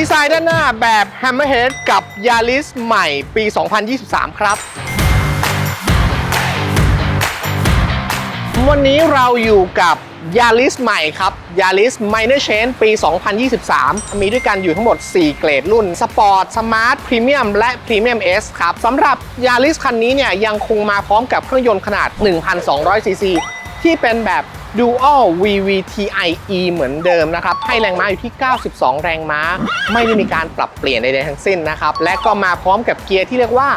ดีไซน์ด้านหน้าแบบ Hammerhead กับ Yaris ใหม่ปี 2023 ครับ วันนี้เราอยู่กับ Yaris ใหม่ครับ Yaris Minor Change ปี 2023 มีด้วยกันอยู่ทั้งหมด 4 เกรดรุ่น Sport Smart Premium และ Premium S ครับสำหรับ Yaris คันนี้เนี่ยยังคงมาพร้อมกับเครื่องยนต์ขนาด 1,200 cc ที่เป็นแบบ Dual VVTi-E เหมือนเดิมนะครับ ให้แรงม้าอยู่ที่ 92 แรงม้า ไม่ได้มีการปรับเปลี่ยนใดๆทั้งสิ้นนะครับ และก็มาพร้อมกับเกียร์ที่เรียกว่า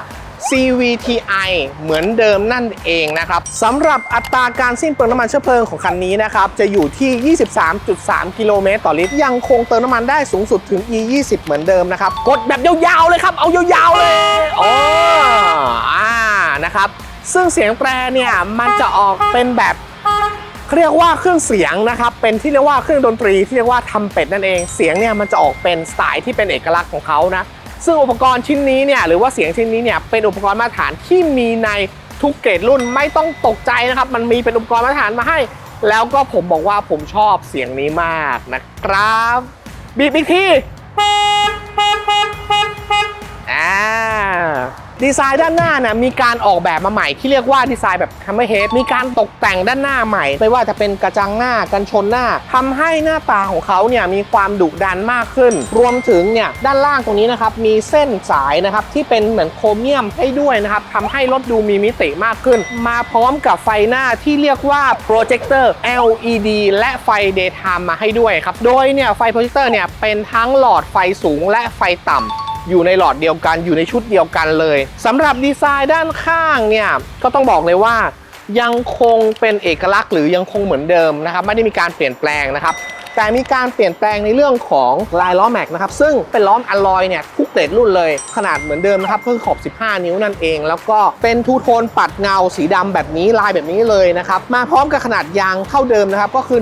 CVTi เหมือนเดิมนั่นเองนะครับสำหรับอัตราการสิ้นเปลืองน้ำมันเชื้อเพลิงของคันนี้นะครับ จะอยู่ที่ 23.3 กิโลเมตรต่อลิตร ยังคงเติมน้ำมันได้สูงสุดถึง E20 เหมือนเดิมนะครับ กดแบบยาวๆเลยครับ เอายาวๆเลยโอ้อ่านะครับ ซึ่งเสียงแตรเนี่ย มันจะออกเป็นแบบ เรียกว่าเครื่องเสียงนะครับเป็นที่เรียกว่าเครื่องดนตรีที่เรียกว่าทำเป็ดนั่นเองเสียงเนี่ยมันจะออกเป็นสไตล์ที่เป็นเอกลักษณ์ของเขานะซึ่งอุปกรณ์ชิ้นนี้เนี่ยหรือว่าเสียงชิ้นนี้เนี่ยเป็นอุปกรณ์มาตรฐานที่มีในทุกเกรดรุ่นไม่ต้องตกใจนะครับ มันมีเป็นอุปกรณ์มาตรฐานมาให้ แล้วก็ผมบอกว่าผมชอบเสียงนี้มากนะครับบีบอีกทีอ่า ดีไซน์ด้านหน้าเนี่ยมีการออกแบบมาใหม่ที่เรียกว่าดีไซน์แบบ Hammerhead มีการตกแต่งด้านหน้าใหม่ ไม่ว่าจะเป็นกระจังหน้ากันชนหน้าทำให้หน้าตาของเขาเนี่ยมีความดุดันมากขึ้น รวมถึงเนี่ยด้านล่างตรงนี้นะครับมีเส้นสายนะครับที่เป็นเหมือนโครเมียมให้ด้วยนะครับทำให้รถดูมีมิติมากขึ้น มาพร้อมกับไฟหน้าที่เรียกว่าโปรเจคเตอร์ LED และไฟ daytime มาให้ด้วยครับโดยเนี่ยไฟโปรเจคเตอร์เนี่ยเป็นทั้งหลอดไฟสูงและไฟต่ำ อยู่ในหลอดเดียวกัน อยู่ในชุดเดียวกันเลยสำหรับดีไซน์ด้านข้างเนี่ยก็ต้องบอกเลยว่า ยังคงเป็นเอกลักษณ์หรือยังคงเหมือนเดิมนะครับไม่ได้มีการเปลี่ยนแปลงนะครับแต่มีการเปลี่ยนแปลงในเรื่องของลายล้อแม็กนะครับซึ่งเป็นล้ออลลอยเนี่ยทุกเกรดรุ่นเลยขนาดเหมือนเดิมนะครับคือขอบ 15 นิ้วนั่นเอง แล้วก็เป็นทูโทนปัดเงาสีดำแบบนี้ลายแบบนี้เลยนะครับมาพร้อมกับขนาดยางเท่าเดิมนะครับก็คือ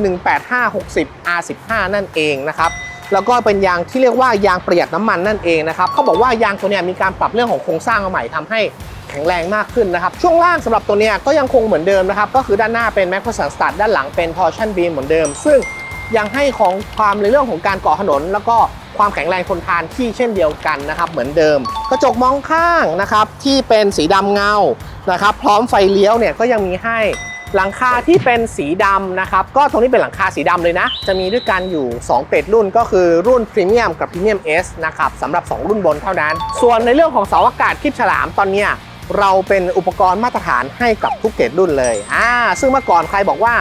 18560 R15 นั่นเองนะครับ แล้วก็เป็นยางที่เรียกว่ายางประหยัดน้ำมันนั่นเองนะครับเขาบอกว่ายางตัวนี้มีการปรับเรื่องของโครงสร้างมาใหม่ทำให้แข็งแรงมากขึ้นนะครับ ช่วงล่างสำหรับตัวนี้ก็ยังคงเหมือนเดิมนะครับ ก็คือด้านหน้าเป็นแม็ก p สันสตาร์ด้านหลังเป็นทอร์ชันบีมเหมือนเดิม ซึ่งยังให้ของความในเรื่องของการเกาะถนน แล้วก็ความแข็งแรงทนทานที่เช่นเดียวกันนะครับเหมือนเดิม กระจกมองข้างนะครับที่เป็นสีดำเงานะครับ พร้อมไฟเลี้ยวเนี่ยก็ยังมีให้ หลังคาที่เป็นสีดำนะครับ ก็ตรงนี้เป็นหลังคาสีดำเลยนะ จะมีด้วยกันอยู่ 2เกรดรุ่นก็คือรุ่นพรีเมียมกับพรีเมียม S นะครับสำหรับ 2 รุ่นบนเท่านั้น ส่วนในเรื่องของเสาอากาศคลิปฉลามตอนนี้เราเป็นอุปกรณ์มาตรฐานให้กับทุกเกรดรุ่นเลยอ่าซึ่งเมื่อก่อนใครบอกว่า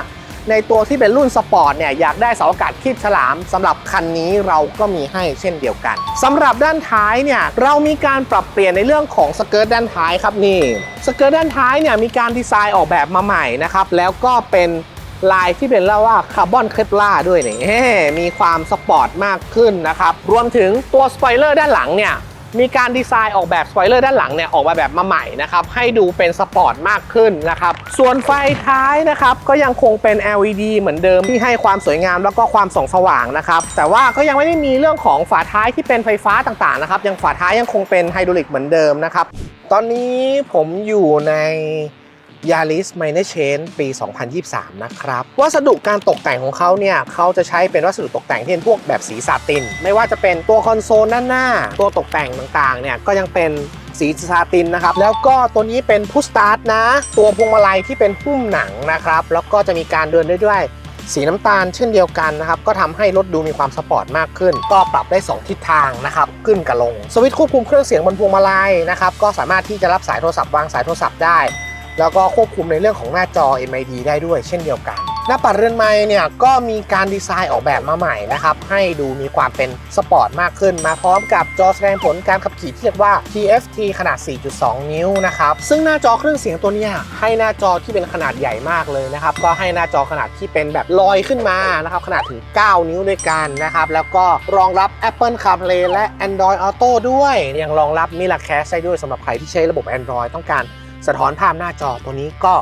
ในตัวที่เป็นรุ่นสปอร์ตเนี่ยอยากได้เสาอากาศคีบฉลามสำหรับคันนี้เราก็มีให้เช่นเดียวกันสำหรับด้านท้ายเนี่ยเรามีการปรับเปลี่ยนในเรื่องของสเกิร์ตด้านท้ายครับนี่สเกิร์ตด้านท้ายเนี่ยมีการดีไซน์ออกแบบมาใหม่นะครับแล้วก็เป็นลายที่เป็นเรียกว่าคาร์บอนเคปล่าด้วยนี่เฮ้มีความสปอร์ตมากขึ้นนะครับรวมถึงตัวสปอยเลอร์ด้านหลังเนี่ย มีการดีไซน์ออกแบบสปอยเลอร์ด้านหลังเนี่ยออกมาแบบมาใหม่นะครับให้ดูเป็นสปอร์ตมากขึ้นนะครับส่วนไฟท้ายนะครับก็ยังคงเป็น LED เหมือนเดิมที่ให้ความสวยงามแล้วก็ความส่องสว่างนะครับแต่ว่าก็ยังไม่ได้มีเรื่องของฝาท้ายที่เป็นไฟฟ้าต่างๆนะครับยังฝาท้ายยังคงเป็นไฮดรอลิกเหมือนเดิมนะครับตอนนี้ผมอยู่ใน Yaris Minor Change ปี 2023 นะครับ วัสดุการตกแต่งของเขาเนี่ยเขาจะใช้เป็นวัสดุตกแต่งที่เป็นพวกแบบสีซาติน ไม่ว่าจะเป็นตัวคอนโซลด้านหน้า ตัวตกแต่งต่างๆ เนี่ยก็ยังเป็นสีซาตินนะครับ แล้วก็ตัวนี้เป็นพุชสตาร์ทนะ ตัวพวงมาลัยที่เป็นหุ้มหนังนะครับ แล้วก็จะมีการเดินได้วยสีน้ำตาลเช่นเดียวกันนะครับ ก็ทำให้รถดูมีความสปอร์ตมากขึ้น ก็ปรับได้ 2 ทิศทางนะครับ ขึ้นกับลง สวิตช์ควบคุมเครื่องเสียงบนพวงมาลัยนะครับ ก็สามารถที่จะรับสายโทรศัพท์วางสายโทรศัพท์ได้ แล้วก็ควบคุมในเรื่องของหน้าจอ MID ได้ด้วยเช่นเดียวกัน หน้าปัดเรือนไม้เนี่ยก็มีการดีไซน์ออกแบบมาใหม่นะครับ ให้ดูมีความเป็นสปอร์ตมากขึ้น มาพร้อมกับจอแสดงผลการขับขี่ที่เรียกว่า TFT ขนาด 4.2 นิ้วนะครับ ซึ่งหน้าจอเครื่องเสียงตัวนี้ให้หน้าจอที่เป็นขนาดใหญ่มากเลยนะครับ ก็ให้หน้าจอขนาดที่เป็นแบบลอยขึ้นมานะครับขนาดถึง 9 นิ้วด้วยกันนะครับ แล้วก็รองรับ Apple CarPlay และ Android Auto ด้วยยังรองรับ Miracast ได้ด้วยสำหรับใครที่ใช้ระบบ Android ต้องการ สะท้อนภาพหน้าจอตัวนี้ก็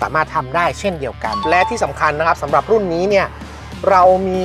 สามารถทำได้เช่นเดียวกัน และที่สำคัญนะครับสำหรับรุ่นนี้เนี่ยเรามี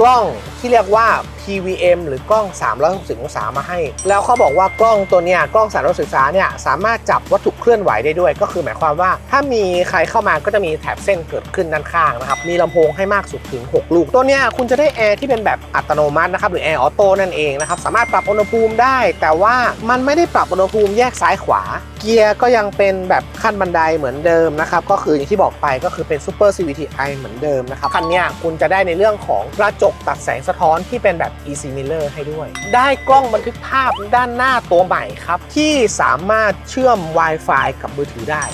กล้องที่เรียกว่า TVM หรือกล้อง 360 องศามาให้ แล้วเขาบอกว่ากล้องตัวเนี้ยกล้อง 360 องศาเนี่ยสามารถจับวัตถุเคลื่อนไหวได้ด้วย ก็คือหมายความว่า ถ้ามีใครเข้ามาก็จะมีแถบเส้นเกิดขึ้นด้านข้างนะครับ มีลำโพงให้มากสุดถึง 6 ลูก ตัวเนี้ยคุณจะได้แอร์ที่เป็นแบบอัตโนมัตินะครับหรือแอร์ออโต้นั่นเองนะครับสามารถปรับอุณหภูมิได้ แต่ว่ามันไม่ได้ปรับอุณหภูมิแยกซ้ายขวา เกียร์ก็ยังเป็นแบบขั้นบันไดเหมือนเดิมนะครับก็คืออย่างที่บอกไปก็คือเป็น Super CVTi เหมือนเดิมนะครับคันนี้คุณจะได้ในเรื่องของกระจกตัดแสงสะท้อนที่เป็นแบบ Easy Mirror ให้ด้วย ได้กล้องบันทึกภาพด้านหน้าตัวใหม่ครับ ที่สามารถเชื่อม Wi-Fi กับมือถือได้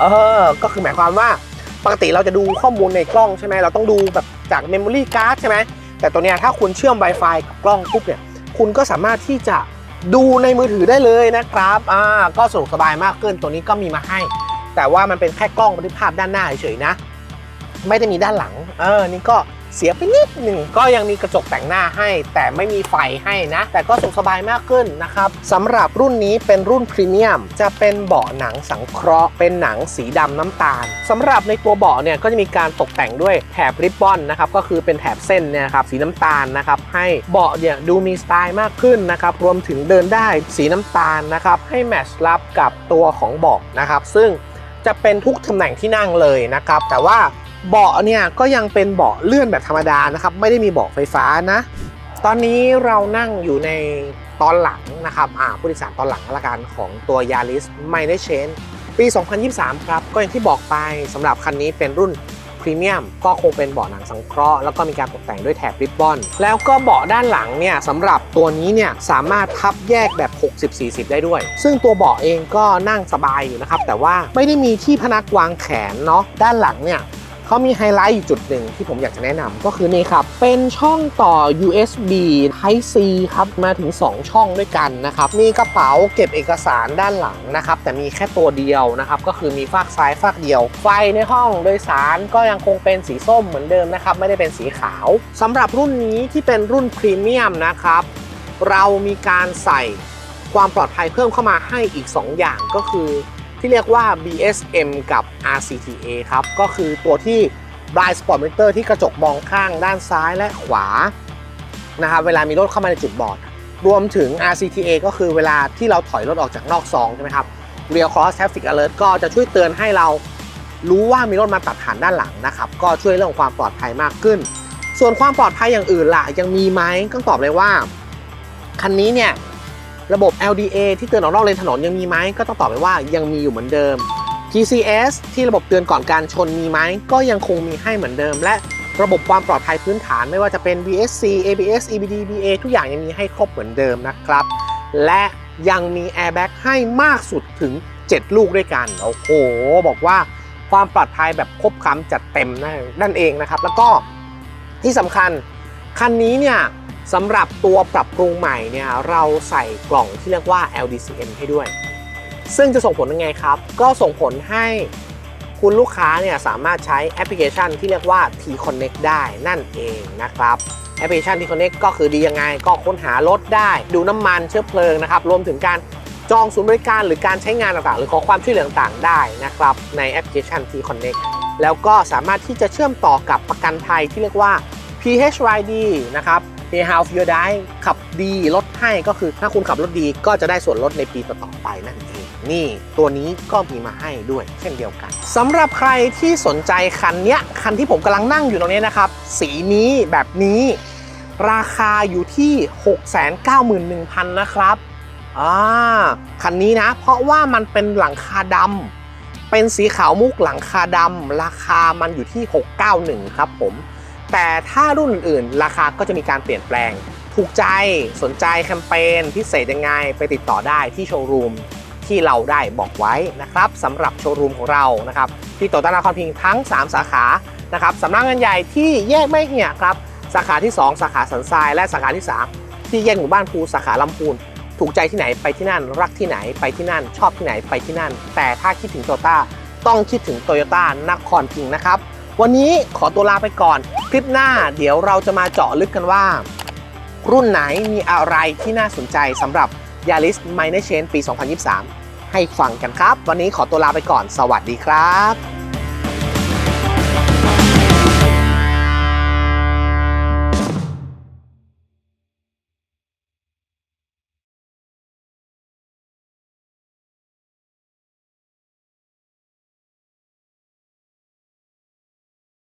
เออ ก็คือหมายความว่าปกติเราจะดูข้อมูลในกล้องใช่ไหมเราต้องดูแบบจาก Memory Card ใช่ไหมแต่ตัวเนี้ยถ้าคุณเชื่อม Wi-Fi กับกล้องปุ๊บเนี่ยคุณก็สามารถที่จะดูในมือถือได้เลยนะครับอ่าก็สะดวกสบายมากขึ้นตัวนี้ก็มีมาให้ แต่ว่ามันเป็นแค่กล้องบันทึกภาพด้านหน้าเฉยๆนะ ไม่ได้มีด้านหลัง เออ นี่ก็ เสียไปนิดหนึ่งก็ยังมีกระจกแต่งหน้าให้ แต่ไม่มีไฟให้นะ แต่ก็สะดวกสบายมากขึ้นนะครับสำหรับรุ่นนี้เป็นรุ่นพรีเมียม จะเป็นเบาะหนังสังเคราะห์เป็นหนังสีดำน้ำตาลสำหรับในตัวเบาะเนี่ยก็จะมีการตกแต่งด้วยแถบริบบอนนะครับก็คือเป็นแถบเส้นเนี่ยครับสีน้ำตาลนะครับให้เบาะเนี่ยดูมีสไตล์มากขึ้นนะครับรวมถึงเดินได้สีน้ำตาลนะครับให้แมทช์รับกับตัวของเบาะนะครับซึ่งจะเป็นทุกตำแหน่งที่นั่งเลยนะครับ แต่ว่า เบาะเนี่ยก็ยังเป็นเบาะเลื่อนแบบธรรมดานะครับ ไม่ได้มีเบาะไฟฟ้านะ ตอนนี้เรานั่งอยู่ในตอนหลังนะครับอ่าผู้โดยสารตอนหลังละกันของตัว Yaris m i n o r Change ปี 2023 ครับ ก็อย่างที่บอกไปสำหรับคันนี้เป็นรุ่นพรีเมียมก็คงเป็นเบาะหนังสังเคราะห์แล้วก็มีการตกแต่งด้วยแถบริบบอน แล้วก็เบาะด้านหลังเนี่ยสำหรับตัวนี้เนี่ยสามารถพับแยกแบบ 60-40 ได้ด้วย ซึ่งตัวเบาะเองก็นั่งสบายอยู่นะครับ แต่ว่าไม่ได้มีที่พนักวางแขนเนาะด้านหลังเนี่ย เขามีไฮไลท์อยู่จุดหนึ่งที่ผมอยากจะแนะนำก็คือนี่ครับ เป็นช่องต่อ USB Type C ครับมาถึง 2 ช่องด้วยกันนะครับ มีกระเป๋าเก็บเอกสารด้านหลังนะครับ แต่มีแค่ตัวเดียวนะครับ ก็คือมีฝากซ้ายฝากเดียว ไฟในห้องโดยสารก็ยังคงเป็นสีส้มเหมือนเดิมนะครับ ไม่ได้เป็นสีขาวสำหรับรุ่นนี้ที่เป็นรุ่นพรีเมียมนะครับ เรามีการใส่ความปลอดภัยเพิ่มเข้ามาให้อีก 2 อย่างก็คือ ที่เรียกว่า BSM กับ RCTA ครับ ก็คือตัวที่ Blind Spot Monitor ที่กระจกมองข้างด้านซ้ายและขวานะครับเวลามีรถเข้ามาในจุดบอด รวมถึง RCTA ก็คือเวลาที่เราถอยรถออกจากนอกซองใช่ไหมครับ Real Cross Traffic Alert ก็จะช่วยเตือนให้เรารู้ว่ามีรถมาตัดผ่านด้านหลังนะครับ ก็ช่วยเรื่องความปลอดภัยมากขึ้น ส่วนความปลอดภัยอย่างอื่นล่ะยังมีไหมก็ตอบเลยว่า คันนี้เนี่ย ระบบ LDA ที่เตือนออกนอกเลนถนนยังมีไหมก็ต้องตอบไปว่ายังมีอยู่เหมือนเดิม PCS ที่ระบบเตือนก่อนการชนมีไหมก็ยังคงมีให้เหมือนเดิม และระบบความปลอดภัยพื้นฐานไม่ว่าจะเป็น VSC ABS EBD BA ทุกอย่างยังมีให้ครบเหมือนเดิมนะครับ และยังมี Airbag ให้มากสุดถึง 7 ลูกด้วยกัน โอ้โห บอกว่าความปลอดภัยแบบครบครันจัดเต็มนั่นนั่นเองนะครับ แล้วก็ที่สำคัญคันนี้เนี่ย สำหรับตัวปรับปรุงใหม่เนี่ยเราใส่กล่องที่เรียกว่า LDCM ให้ด้วย ซึ่งจะส่งผลยังไงครับ ก็ส่งผลให้คุณลูกค้าเนี่ยสามารถใช้แอปพลิเคชันที่เรียกว่า T Connect ได้นั่นเองนะครับแอปพลิเคชัน T Connect ก็คือดียังไง ก็ค้นหารถได้ ดูน้ำมันเชื้อเพลิงนะครับ รวมถึงการจองศูนย์บริการหรือการใช้งานต่างๆ หรือขอความช่วยเหลือต่างๆ ได้นะครับ ในแอปพลิเคชัน T Connect แล้วก็สามารถที่จะเชื่อมต่อกับประกันภัยที่เรียกว่า PHYD นะครับ Pay How f Your Die ขับดีลดให้ก็คือถ้าคุณขับรถดีก็จะได้ส่วนลดในปีต่อๆไปนั่นเอง นี่ตัวนี้ก็มีมาให้ด้วยเช่นเดียวกันสำหรับใครที่สนใจคันเนี้ยคันที่ผมกำลังนั่งอยู่ตรงนี้นะครับ สีนี้แบบนี้ ราคาอยู่ที่ 691,000 นะครับอ่าคันนี้นะ เพราะว่ามันเป็นหลังคาดำเป็นสีขาวมุกหลังคาดำราคามันอยู่ที่ 691 ครับผม แต่ถ้ารุ่นอื่นๆ ราคาก็จะมีการเปลี่ยนแปลง ถูกใจสนใจแคมเปญพิเศษยังไงไปติดต่อได้ที่โชว์รูมที่เราได้บอกไว้นะครับสำหรับโชว์รูมของเรานะครับที่โตต้านครพิงทั้ง 3 สาขานะครับสำนักงานใหญ่ที่แยกไม่เหี่ยครับ สาขาที่ 2 สาขาสันทราย และสาขาที่ 3 ที่แยกหมู่บ้านภูสาขาลำพูน ถูกใจที่ไหนไปที่นั่น รักที่ไหนไปที่นั่น ชอบที่ไหนไปที่นั่น แต่ถ้าคิดถึงโตต้าต้องคิดถึงโตโยต้านครพิงนะครับ วันนี้ขอตัวลาไปก่อน คลิปหน้าเดี๋ยวเราจะมาเจาะลึกกันว่า รุ่นไหนมีอะไรที่น่าสนใจสำหรับ Yaris Minor Change ปี 2023 ให้ฟังกันครับ วันนี้ขอตัวลาไปก่อน สวัสดีครับ